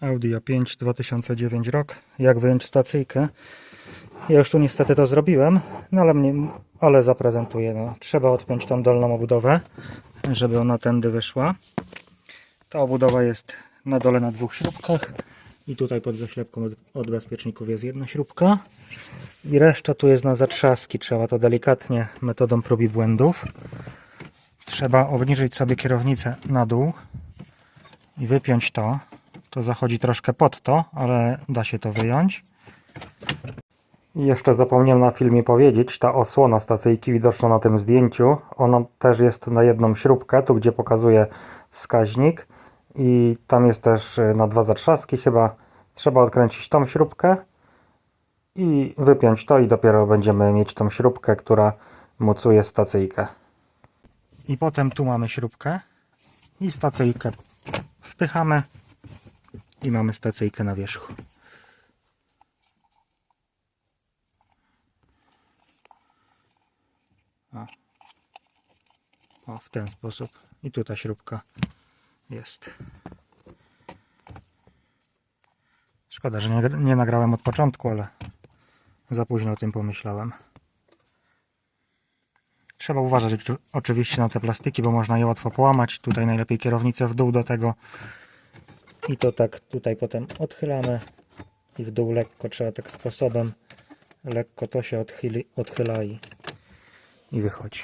Audi A5 2009 rok. Jak wyjąć stacyjkę? Ja już tu niestety to zrobiłem, no ale, mnie, ale zaprezentuję. No. Trzeba odpiąć tą dolną obudowę, żeby ona tędy wyszła. Ta obudowa jest na dole na dwóch śrubkach i tutaj pod zaślepką od, bezpieczników jest jedna śrubka i reszta tu jest na zatrzaski. Trzeba to delikatnie metodą prób i błędów. Trzeba obniżyć sobie kierownicę na dół i wypiąć to. To zachodzi troszkę pod to, ale da się to wyjąć. I jeszcze zapomniałem na filmie powiedzieć, ta osłona stacyjki widoczna na tym zdjęciu, ona też jest na jedną śrubkę, tu gdzie pokazuje wskaźnik i tam jest też y, na dwa zatrzaski chyba. Trzeba odkręcić tą śrubkę i wypiąć to i dopiero będziemy mieć tą śrubkę, która mocuje stacyjkę. I potem tu mamy śrubkę i stacyjkę wpychamy i mamy stacyjkę na wierzchu. O. o, w ten sposób. I tu ta śrubka jest. Szkoda, że nie, nie nagrałem od początku, ale za późno o tym pomyślałem. Trzeba uważać oczy- oczywiście na te plastiki, bo można je łatwo połamać. Tutaj najlepiej kierownicę w dół do tego. I to tak tutaj potem odchylamy i w dół lekko trzeba tak sposobem. Lekko to się odchyli, odchyla i, i wychodzi.